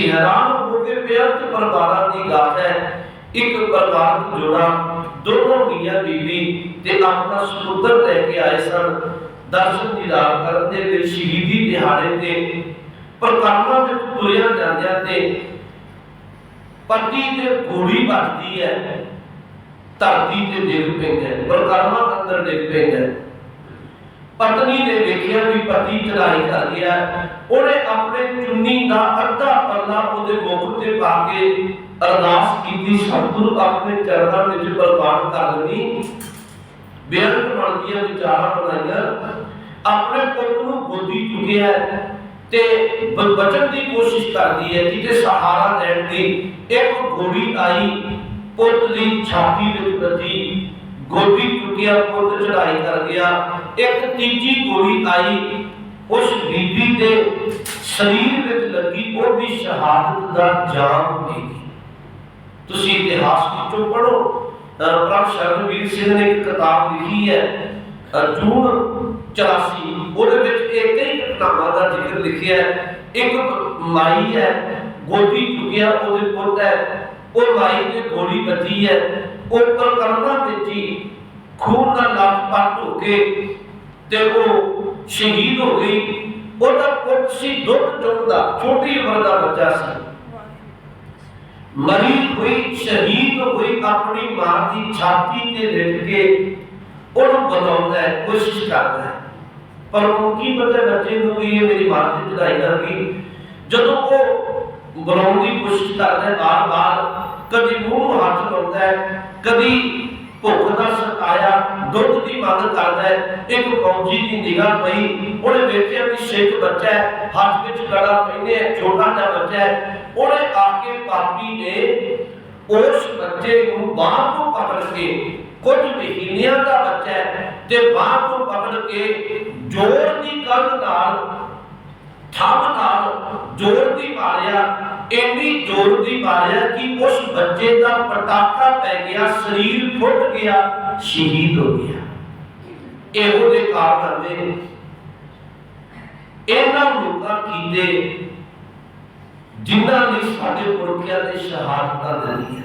ਤੁਸੀਂ ਹੈਰਾਨ ਹੋਵੋਗੇ ਬੇਅੰਤ ਪਰਿਵਾਰਾਂ ਦੀ ਗੱਲ ਹੈ। ਇੱਕ ਪਰਿਵਾਰਕ ਜੋੜਾ ਦੋਨੋਂ ਮੀਆਂ ਬੀਬੀ ਤੇ ਆਪਣਾ ਸੁਪੁੱਤਰ ਲੈ ਕੇ ਆਏ ਸਨ। ਦਰਸ਼ਨ ਦੀਦਾਰ ਕਰਨ ਦੇ ਲਈ ਸ਼ਹੀਦੀ ਦਿਹਾੜੇ ਤੇ ਪ੍ਰਕਾਰਾਂ ਵਿੱਚ ਤੁਰਿਆ ਜਾਂਦਿਆਂ ਤੇ ਪਤੀ ਤੇ ਗੋਲੀ ਵੱਜਦੀ ਹੈ। ਧਰਤੀ ਤੇ ਡਿੱਗ ਪੈਂਦਾ ਹੈ ਅੰਦਰ ਡਿੱਗ ਪੈਂਦਾ ਪਤਨੀ ਨੇ ਵੇਖਿਆ ਵੀ ਪਤੀ ਚੜਾਈ ਕਰ ਗਿਆ ਉਹਨੇ ਆਪਣੇ ਚੁੰਨੀ ਦਾ ਅੱਧਾ ਪੱਲਾ ਉਹਦੇ ਮੁਖ ਤੇ ਪਾ ਕੇ ਅਰਦਾਸ ਕੀਤੀ। ਸਤਿਗੁਰੂ ਆਪਣੇ ਚਰਨਾਂ ਵਿੱਚ ਪ੍ਰਵਾਨ ਕਰ ਲਈ ਬੇਅੰਤ ਮਨ ਦੀਆਂ ਵਿਚਾਰਾਂ ਬਣਾਈਆਂ। ਆਪਣੇ ਪੁੱਤ ਨੂੰ ਗੋਦੀ ਚੁੱਕਿਆ ਤੇ ਬਚਣ ਦੀ ਕੋਸ਼ਿਸ਼ ਕਰਦੀ ਹੈ। ਕਿਤੇ ਸਹਾਰਾ ਲੈਣ ਦੀ ਇੱਕ ਗੋਲੀ ਆਈ। ਪੁੱਤ ਦੀ ਛਾਤੀ ਵਿੱਚ ਵੱਜੀ। ਗੋਦੀ ਟੁੱਟਿਆ ਪੁੱਤ ਚੜਾਈ ਕਰ ਗਿਆ। ਇੱਕ ਤੀਜੀ ਗੋਲੀ ਆਈ ਉਸ ਬੀਬੀ ਦੇ ਸਰੀਰ ਵਿੱਚ ਲੱਗੀ ਉਹ ਵੀ ਸ਼ਹਾਦਤ ਦਾ ਜਾਮ ਦੇ ਗਈ। ਤੁਸੀਂ ਇਤਿਹਾਸ ਵਿੱਚੋਂ ਪੜੋ ਪ੍ਰਭ ਸ਼ਰਨਵੀਰ ਸਿੰਘ ਨੇ ਇੱਕ ਕਿਤਾਬ ਲਿਖੀ ਹੈ ਅ, ਜੂਨ 84 ਉਹਦੇ ਵਿੱਚ ਇਹ ਕਈ ਘਟਨਾਵਾਂ ਦਾ ਜ਼ਿਕਰ ਲਿਖਿਆ ਹੈ। ਇੱਕ ਮਾਈ ਹੈ ਗੋਦੀ ਚੁੱਕਿਆ ਉਹਦੇ ਪੁੱਤ ਹੈ। ਉਹ ਮਾਈ ਤੇ ਗੋਲੀ ਵੱਜੀ ਹੈ। ਉਹ ਪ੍ਰਕਰਮਾਂ ਵਿੱਚ ਹੀ ਖੂਨ ਦਾ ਲਾਪਾਟ ਹੋ ਕੇ ਤੇ ਉਹ ਸ਼ਹੀਦ ਹੋ ਗਈ, ਉਹਦਾ ਪੁੱਤ ਸੀ ਦੁੱਧ ਚੁੰਦਾ ਛੋਟੀ ਉਮਰ ਦਾ ਬੱਚਾ ਸੀ। ਮਰੀ ਹੋਈ, ਸ਼ਹੀਦ ਹੋਈ ਆਪਣੀ ਮਾਂ ਦੀ ਛਾਤੀ ਤੇ ਲਿਟ ਕੇ ਉਹਨੂੰ ਬਤਾਉਂਦਾ ਹੈ, ਕੋਸ਼ਿਸ਼ ਕਰਦਾ ਹੈ। ਪਰ ਉਹ ਕੀ ਪਤਾ ਬੱਚੇ ਨੂੰ ਵੀ ਇਹ ਮੇਰੀ ਮਾਂ ਤੇ ਚੜਾਈ ਕਰ ਗਈ ਜਦੋਂ ਉਹ ਬੁਲਾਉਣ ਦੀ ਕੋਸ਼ਿਸ਼ ਕਰਦਾ ਹੈ, ਬਾਰ-ਬਾਰ ਕਦੀ ਮੂੰਹ ਨੂੰ ਹੱਥ ਲਾਉਂਦਾ ਹੈ, ਕਦੀ ਭੁੱਖ ਦਾ ਸਤਾਇਆ, ਦੁੱਧ ਦੀ ਮੰਗ ਕਰਦਾ ਹੈ। ਇੱਕ ਫੌਜੀ ਦੀ ਨਿਗਾਹ ਪਈ, ਉਹਨੇ ਵੇਖਿਆ ਕਿ ਸਿੱਖ ਬੱਚਾ ਹੈ, ਹੱਥ ਵਿੱਚ ਕੜਾ ਪਹਿਨੇ ਹੈ, ਛੋਟਾ ਜਿਹਾ ਬੱਚਾ ਹੈ। ਉਹਨੇ ਆ ਕੇ ਪਾਪੀ ਨੇ ਉਸ ਬੱਚੇ ਨੂੰ ਬਾਹਰ ਤੋਂ ਪਕੜ ਕੇ, ਕੁਝ ਮਹੀਨਿਆਂ ਦਾ ਬੱਚਾ ਹੈ, ਤੇ ਬਾਹ ਤੋਂ ਪਕੜ ਕੇ ਜ਼ੋਰ ਦੀ ਕੰਧ ਨਾਲ ਠੱਬ ਨਾਲ ਜ਼ੋਰ ਦੀ ਮਾਰਿਆ। ਇੰਨੀ ਜ਼ੋਰ ਦੀ ਮਾਰਿਆ ਕਿ ਉਸ ਬੱਚੇ ਦਾ ਪਟਾਕਾ ਪੈ ਗਿਆ, ਸਰੀਰ ਫੁੱਟ ਗਿਆ, ਸ਼ਹੀਦ ਹੋ ਗਿਆ। ਇਹੋ ਦੇ ਕਾਰਨ ਨੇ। ਇਹਨਾਂ ਲੋਕਾਂ ਕੀਤੇ ਜਿਨ੍ਹਾਂ ਨੇ ਸਾਡੇ ਪੁਰਖਿਆਂ ਦੇ ਸ਼ਹਾਦਤਾਂ ਦਿੱਤੀਆਂ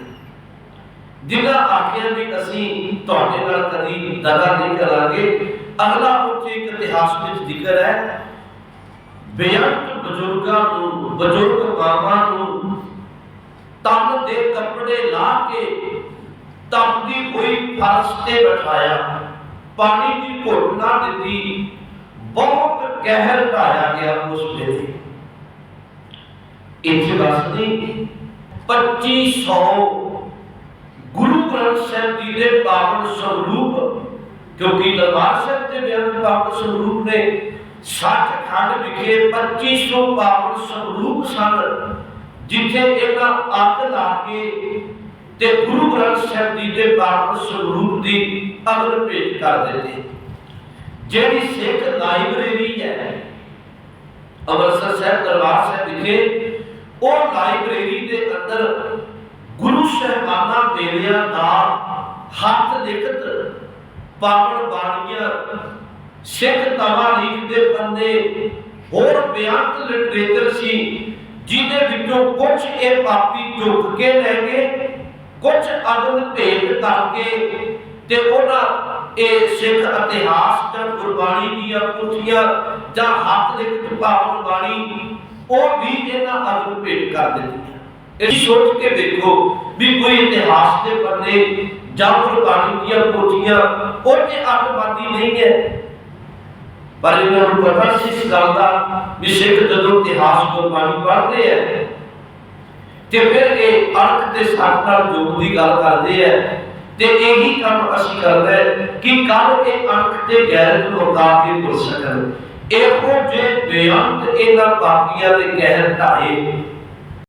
ਜਿਨ੍ਹਾਂ ਆਖਿਆ ਵੀ ਅਸੀਂ ਤੁਹਾਡੇ ਨਾਲ ਕਦੀ ਦਗਾ ਨਹੀਂ ਕਰਾਂਗੇ, ਅਗਲਾ ਉੱਥੇ ਇੱਕ ਇਤਿਹਾਸ ਵਿੱਚ ਜ਼ਿਕਰ ਹੈ। ਬੇਅੰਤ ਬਜ਼ੁਰਗਾਂ ਨੂੰ, ਬਜ਼ੁਰਗ ਮਾਮਾ ਨੂੰ ਤਨ ਦੇ ਕੱਪੜੇ ਲਾ ਕੇ ਤਪਦੀ ਹੋਈ ਫਰਸ਼ ਤੇ ਬਿਠਾਇਆ, ਪਾਣੀ ਦੀ ਘੁੱਟ ਦਿੱਤੀ, ਬਹੁਤ ਕਹਿਰ ਢਾਇਆ ਗਿਆ ਉਸ ਵੇਲੇ। ਇੱਥੇ ਬਸ 2500 ਗੁਰੂ ਗ੍ਰੰਥ ਸਾਹਿਬ ਜੀ ਦੇ ਪਾਵਨ ਸਰੂਪ, ਕਿਉਂਕਿ ਦਰਬਾਰ ਸਾਹਿਬ ਦੇ ਬੇਅੰਤ ਪਾਵਨ ਸਰੂਪ ਨੇ ਸੱਚਖੰਡ ਵਿਖੇ 2500 ਪਾਵਨ ਸਰੂਪ ਸਨ ਜਿੱਥੇ ਇਹਨਾਂ ਅੱਗ ਲਾ ਕੇ ਤੇ ਗੁਰੂ ਗ੍ਰੰਥ ਸਾਹਿਬ ਜੀ ਦੇ ਪਾਵਨ ਸਰੂਪ ਦੀ ਅਗਲ ਭੇਟ ਕਰ ਦਿੰਦੇ ਜਿਹੜੀ ਸਿੱਖ ਲਾਇਬ੍ਰੇਰੀ ਹੈ, ਅੰਮ੍ਰਿਤਸਰ ਸਾਹਿਬ ਦਰਬਾਰ ਸਾਹਿਬ ਵਿਖੇ, ਉਹ ਲਾਇਬ੍ਰੇਰੀ ਦੇ ਅੰਦਰ ਗੁਰੂ ਸਾਹਿਬਾਨਾਂ ਵੇਲਿਆਂ ਦਾ ਹੱਥ ਲਿਖਤ ਪਾਵਨ ਬਾਣੀਆਂ ਸਿੱਖ ਤਵਾਰੀਖ ਦੇ ਪੰਨੇ ਹੋਰ ਬਿਆੰਤ ਲਿਟਰੇਚਰ ਸੀ, ਜਿਹਦੇ ਵਿੱਚੋਂ ਕੁਝ ਇਹ ਪਾਪੀ ਝੁਕ ਕੇ ਲੈ ਗਏ ਕੁਝ ਅਗਨ ਭੇਟ ਕਰਕੇ ਤੇ ਉਹਨਾਂ ਇਹ ਸਿੱਖ ਇਤਿਹਾਸ ਜਾਂ ਗੁਰਬਾਣੀ ਦੀਆਂ ਪੁੱਥੀਆਂ ਜਾਂ ਹੱਥ ਲਿਖਤ ਪਾਵਨ ਬਾਣੀ, ਉਹ ਵੀ ਇਹਨਾਂ ਅਗਨ ਭੇਟ ਕਰ ਦਿੱਤੀਆਂ। ਇਹ ਸੋਚ ਕੇ ਦੇਖੋ ਵੀ ਕੋਈ ਇਤਿਹਾਸ ਦੇ ਬੰਦੇ ਜਾਂ ਗੁਰਬਾਣੀ ਦੀਆਂ ਪੋਥੀਆਂ, ਉਹ ਤੇ ਅੱਤਵਾਦੀ ਨਹੀਂ ਹੈ। ਪਰ ਇਹਨਾਂ ਨੂੰ ਪਤਾ ਸੀ ਇਸ ਗੱਲ ਦਾ ਵੀ ਸਿੱਖ ਜਦੋਂ ਇਤਿਹਾਸ ਗੁਰਬਾਣੀ ਪੜ੍ਹਦੇ ਆ ਤੇ ਫਿਰ ਇਹ ਅਰਥ ਤੇ ਸੱਚ ਨਾਲ ਜੋੜ ਦੀ ਗੱਲ ਕਰਦੇ ਆ ਤੇ ਇਹੀ ਕੰਮ ਅਸੀਂ ਕਰਦੇ ਕਿ ਕੱਲ ਇਹ ਅਰਥ ਤੇ ਗੈਰਤ ਨੂੰ ਮੁਕਾ ਕੇ ਤੁਰ ਸਕਣ ਇਹੋ ਜੇ ਬੇਅੰਤ ਇਹਨਾਂ ਪਾਪੀਆਂ ਦੇ ਕਹਿਰ ਢਾਏ